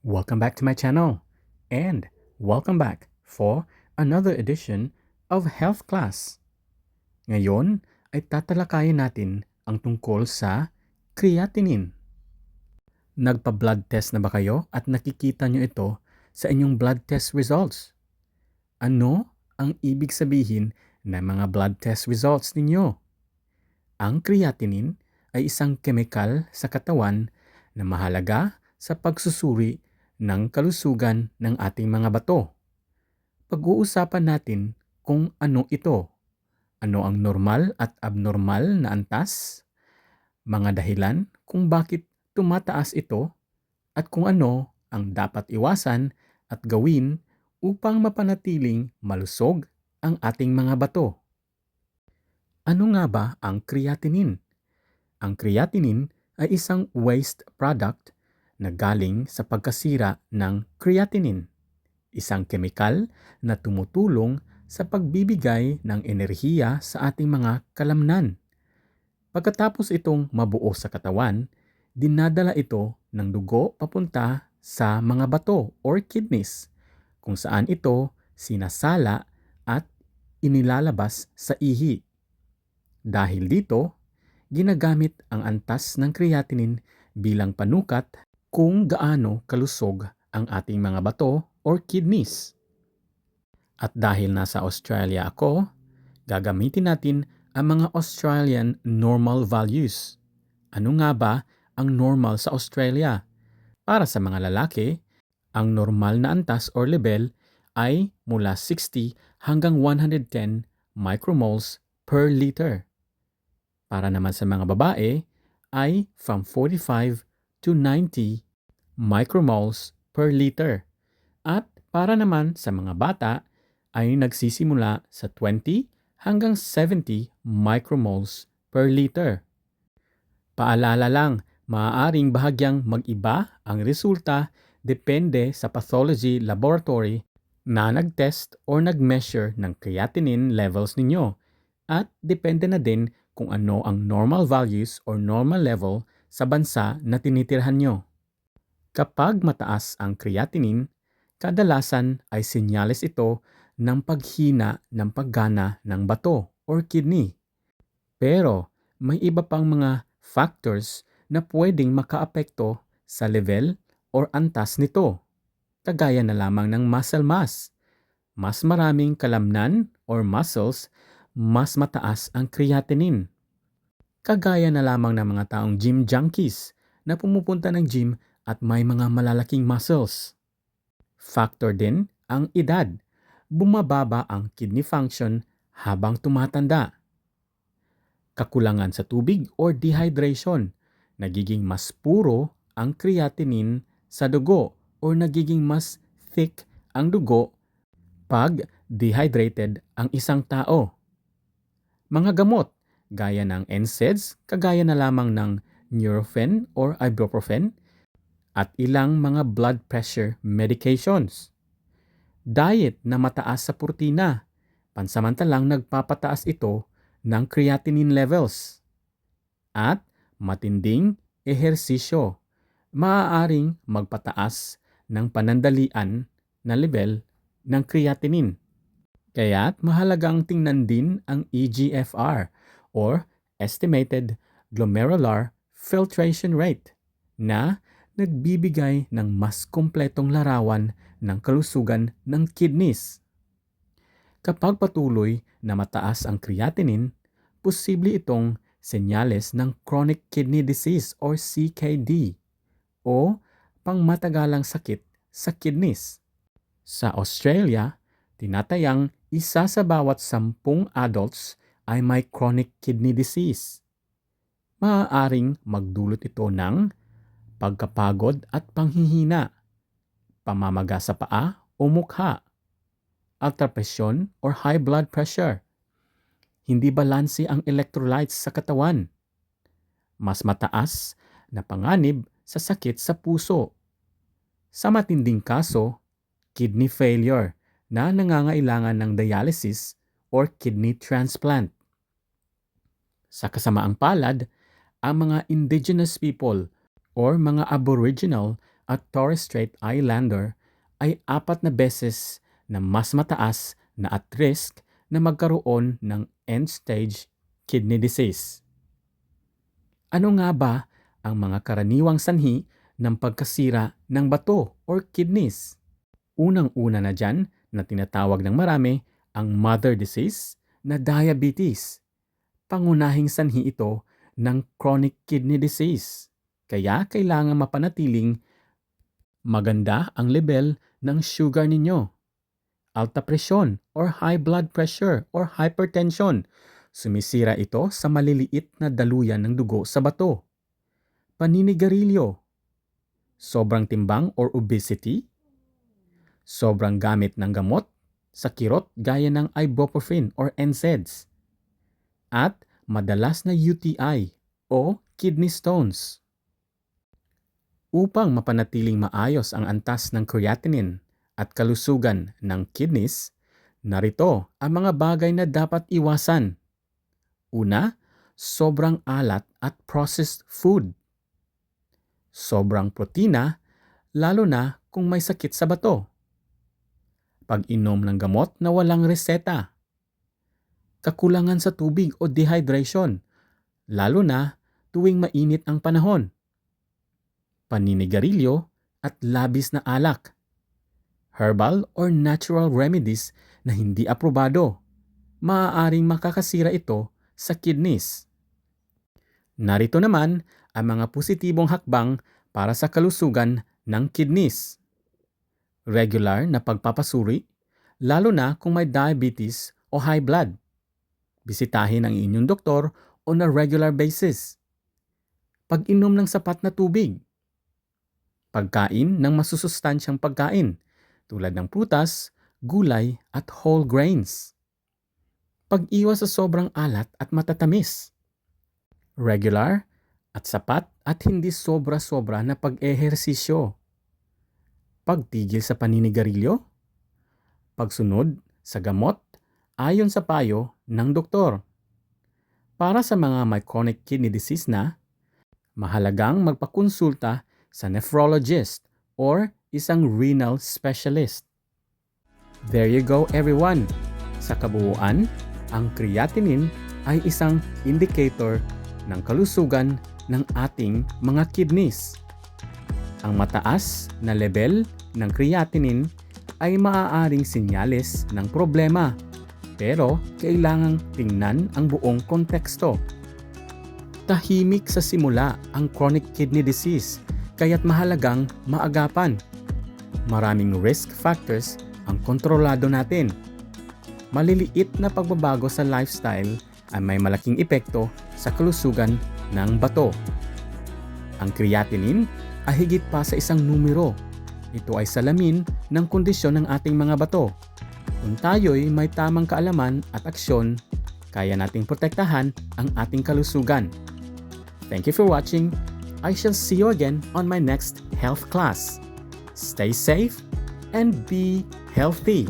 Welcome back to my channel and welcome back for another edition of Health Class. Ngayon ay tatalakayin natin ang tungkol sa creatinine. Nagpa-blood test na ba kayo at nakikita nyo ito sa inyong blood test results? Ano ang ibig sabihin ng mga blood test results ninyo? Ang creatinine ay isang kemikal sa katawan na mahalaga sa pagsusuri ng kalusugan ng ating mga bato. Pag-uusapan natin kung ano ito. Ano ang normal at abnormal na antas? Mga dahilan kung bakit tumataas ito at kung ano ang dapat iwasan at gawin upang mapanatiling malusog ang ating mga bato. Ano nga ba ang creatinine? Ang creatinine ay isang waste product na galing sa pagkasira ng creatinine, isang kemikal na tumutulong sa pagbibigay ng enerhiya sa ating mga kalamnan. Pagkatapos itong mabuo sa katawan, dinadala ito ng dugo papunta sa mga bato or kidneys, kung saan ito sinasala at inilalabas sa ihi. Dahil dito, ginagamit ang antas ng creatinine bilang panukat kung gaano kalusog ang ating mga bato or kidneys. At dahil nasa Australia ako, gagamitin natin ang mga Australian normal values. Ano nga ba ang normal sa Australia? Para sa mga lalaki, ang normal na antas or level ay mula 60 hanggang 110 micromoles per liter. Para naman sa mga babae ay from 45 to 90 micromoles per liter. At para naman sa mga bata ay nagsisimula sa 20 hanggang 70 micromoles per liter. Paalala lang, maaaring bahagyang mag-iba ang resulta depende sa pathology laboratory na nag-test or nag-measure ng creatinine levels ninyo at depende na din kung ano ang normal values or normal level sa bansa na tinitirhan nyo. Kapag mataas ang creatinine, kadalasan ay senyales ito ng paghina ng paggana ng bato or kidney. Pero may iba pang mga factors na pwedeng makaapekto sa level or antas nito. Kagaya na lamang ng muscle mass. Mas maraming kalamnan or muscles mas mataas ang creatinine. Kagaya na lamang ng mga taong gym junkies na pumupunta ng gym at may mga malalaking muscles. Factor din ang edad. Bumababa ang kidney function habang tumatanda. Kakulangan sa tubig or dehydration. Nagiging mas puro ang creatinine sa dugo or nagiging mas thick ang dugo pag dehydrated ang isang tao. Mga gamot gaya ng NSAIDs, kagaya na lamang ng Nurofen or Ibuprofen, at ilang mga blood pressure medications. Diet na mataas sa protina, pansamantalang nagpapataas ito ng creatinine levels. At matinding ehersisyo, maaaring magpataas ng panandalian na level ng creatinine. Kaya't mahalagang tingnan din ang EGFR or Estimated Glomerular Filtration Rate na nagbibigay ng mas kumpletong larawan ng kalusugan ng kidneys. Kapag patuloy na mataas ang creatinine, posible itong senyales ng chronic kidney disease or CKD o pangmatagalang sakit sa kidneys. Sa Australia, tinatayang isa sa bawat sampung adults ay may chronic kidney disease. Maaaring magdulot ito ng pagkapagod at panghihina, pamamaga sa paa o mukha, ultrapresyon or high blood pressure, hindi balanse ang electrolytes sa katawan, mas mataas na panganib sa sakit sa puso. Sa matinding kaso, kidney failure na nangangailangan ng dialysis or kidney transplant. Sa kasamaang palad, ang mga indigenous people or mga aboriginal at Torres Strait Islander ay apat na beses na mas mataas na at risk na magkaroon ng end-stage kidney disease. Ano nga ba ang mga karaniwang sanhi ng pagkasira ng bato or kidneys? Unang-una na dyan na tinatawag ng marami ang mother disease na diabetes. Pangunahing sanhi ito ng chronic kidney disease. Kaya kailangan mapanatiling maganda ang level ng sugar ninyo. Alta presyon or high blood pressure or hypertension. Sumisira ito sa maliliit na daluyan ng dugo sa bato. Paninigarilyo. Sobrang timbang or obesity. Sobrang gamit ng gamot sa kirot gaya ng ibuprofen or NSAIDs. At madalas na UTI o kidney stones. Upang mapanatiling maayos ang antas ng creatinine at kalusugan ng kidneys, narito ang mga bagay na dapat iwasan. Una, sobrang alat at processed food. Sobrang protina, lalo na kung may sakit sa bato. Pag-inom ng gamot na walang reseta. Kakulangan sa tubig o dehydration, lalo na tuwing mainit ang panahon. Paninigarilyo at labis na alak. Herbal or natural remedies na hindi aprobado. Maaaring makakasira ito sa kidneys. Narito naman ang mga positibong hakbang para sa kalusugan ng kidneys. Regular na pagpapasuri, lalo na kung may diabetes o high blood. Bisitahin ang inyong doktor on a regular basis. Pag-inom ng sapat na tubig. Pagkain ng masusustansyang pagkain tulad ng prutas, gulay at whole grains. Pag-iwas sa sobrang alat at matatamis. Regular at sapat at hindi sobra-sobra na pag-ehersisyo. Pagtigil sa paninigarilyo. Pagsunod sa gamot ayon sa payo ng doktor. Para sa mga may chronic kidney disease na, mahalagang magpakonsulta sa nephrologist or isang renal specialist. There you go everyone! Sa kabuuan, ang creatinine ay isang indicator ng kalusugan ng ating mga kidneys. Ang mataas na level ng creatinine ay maaaring sinyales ng problema pero kailangang tingnan ang buong konteksto. Tahimik sa simula ang chronic kidney disease kaya't mahalagang maagapan. Maraming risk factors ang kontrolado natin. Maliliit na pagbabago sa lifestyle ay may malaking epekto sa kalusugan ng bato. Ang creatinine ay higit pa sa isang numero. Ito ay salamin ng kondisyon ng ating mga bato. Kung tayo'y may tamang kaalaman at aksyon, kaya nating protektahan ang ating kalusugan. Thank you for watching. I shall see you again on my next health class. Stay safe and be healthy.